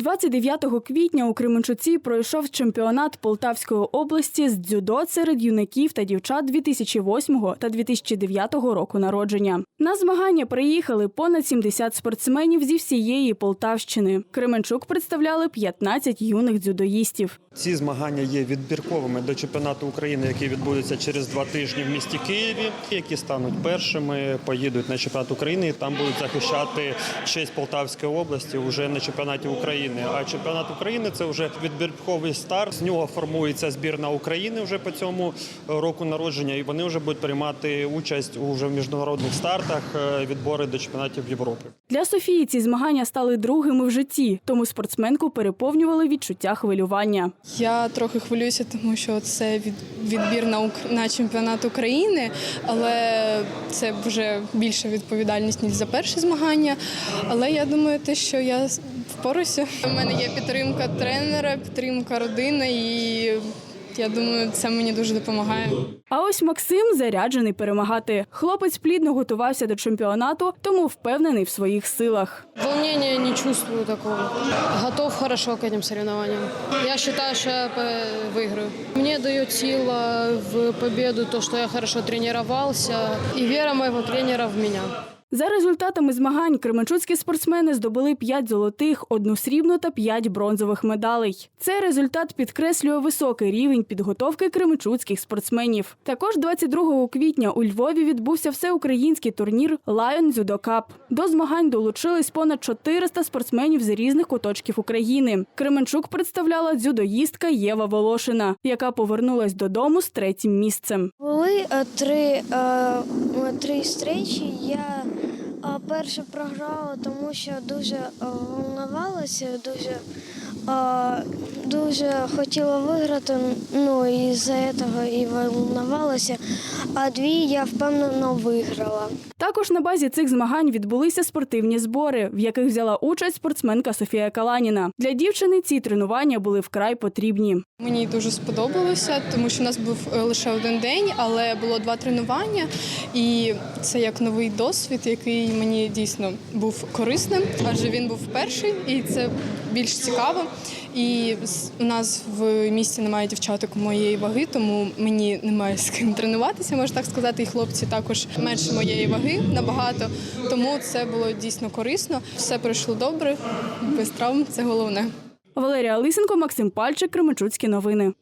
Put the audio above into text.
29 квітня у Кременчуці пройшов чемпіонат Полтавської області з дзюдо серед юнаків та дівчат 2008 та 2009 року народження. На змагання приїхали понад 70 спортсменів зі всієї Полтавщини. Кременчук представляли 15 юних дзюдоїстів. Ці змагання є відбірковими до чемпіонату України, який відбудеться через два тижні в місті Києві. Які стануть першими, поїдуть на чемпіонат України і там будуть захищати честь Полтавської області вже на чемпіонаті України. А чемпіонат України це вже відбірковий старт. З нього формується збірна України вже по цьому року народження, і вони вже будуть приймати участь у вже міжнародних стартах е, відбори до чемпіонатів Європи. Для Софії ці змагання стали другими в житті, тому спортсменку переповнювали відчуття хвилювання. Я трохи хвилююся, тому що це від, відбір на, на чемпіонат України, але це вже більша відповідальність ніж за перші змагання. Але я думаю, те, що я впораюся. У мене є підтримка тренера, підтримка родини, і я думаю, це мені дуже допомагає. А ось Максим заряджений перемагати. Хлопець плідно готувався до чемпіонату, тому впевнений в своїх силах. Волнения не чувствую такого. Готов хорошо к этим соревнованиям. Я считаю, что я по- выиграю. Мне сила в победу то, что я хорошо тренировался, и вера моего тренера в меня. За результатами змагань кременчуцькі спортсмени здобули 5 золотих, одну срібну та 5 бронзових медалей. Цей результат підкреслює високий рівень підготовки кременчуцьких спортсменів. Також 22 квітня у Львові відбувся всеукраїнський турнір Lion Judo Cup. До змагань долучились понад 400 спортсменів з різних куточків України. Кременчук представляла дзюдоїстка Єва Волошина, яка повернулась додому з третім місцем. Були е, три, е, три зустрічі. Я перше програла, тому що дуже волновалася, волнувалася, дуже, е, дуже хотіла виграти. Ну і за цього і волнувалася. А дві я впевнено виграла. Також на базі цих змагань відбулися спортивні збори, в яких взяла участь спортсменка Софія Каланіна. Для дівчини ці тренування були вкрай потрібні. Мені дуже сподобалося, тому що у нас був е, лише один день, але було два тренування, і це як новий досвід, який мені дійсно був корисним, адже він був перший, і це більш цікаво. І у нас в місті немає дівчаток моєї ваги, тому мені немає з ким тренуватися, можна так сказати. І хлопці також менше моєї ваги набагато. Тому це було дійсно корисно. Все пройшло добре, без травм це головне. Валерія Лисенко, Максим Пальчик, Кременчуцькі новини.